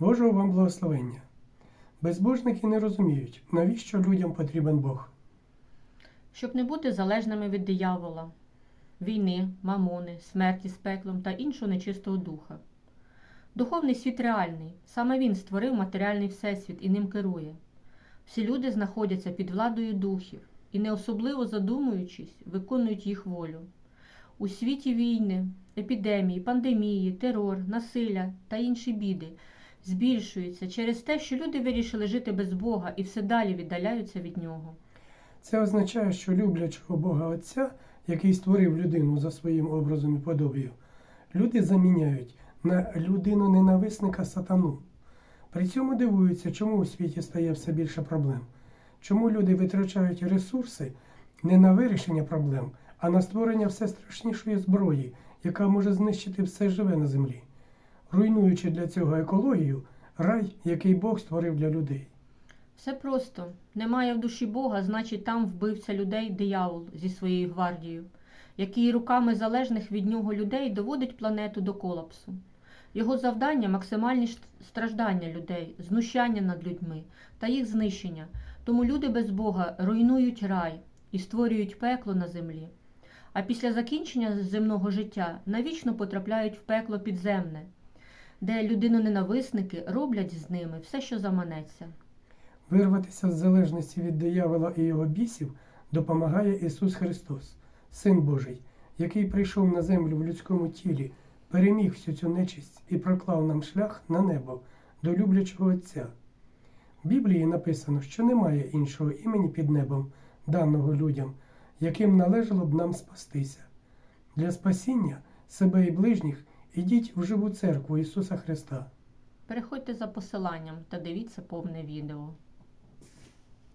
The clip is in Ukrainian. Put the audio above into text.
Божого вам благословення. Безбожники не розуміють, навіщо людям потрібен Бог. щоб не бути залежними від диявола, війни, мамони, смерті з пеклом та іншого нечистого духа. Духовний світ реальний, саме він створив матеріальний всесвіт і ним керує. Всі люди знаходяться під владою духів і, не особливо задумуючись, виконують їх волю. У світі війни, епідемії, пандемії, терор, насилля та інші біди збільшуються через те, що люди вирішили жити без Бога і все далі віддаляються від нього. Це означає, що люблячого Бога Отця, який створив людину за своїм образом і подобію, люди заміняють на людину ненависника сатану. При цьому дивуються, чому у світі стає все більше проблем, чому люди витрачають ресурси не на вирішення проблем, а на створення все страшнішої зброї, яка може знищити все живе на землі, руйнуючи для цього екологію, рай, який Бог створив для людей. Все просто. Немає в душі Бога, значить там вбивця людей диявол зі своєю гвардією, який руками залежних від нього людей доводить планету до колапсу. Його завдання максимальні страждання людей, знущання над людьми та їх знищення. Тому люди без Бога руйнують рай і створюють пекло на землі. А після закінчення земного життя навічно потрапляють в пекло підземне, де людиноненависники роблять з ними все, що заманеться. Вирватися з залежності від диявола і його бісів допомагає Ісус Христос, Син Божий, який прийшов на землю в людському тілі, переміг всю цю нечисть і проклав нам шлях на небо до люблячого Отця. В Біблії написано, що немає іншого імені під небом, даного людям, яким належало б нам спастися. Для спасіння себе і ближніх ідіть в живу церкву Ісуса Христа. Переходьте за посиланням та дивіться повне відео.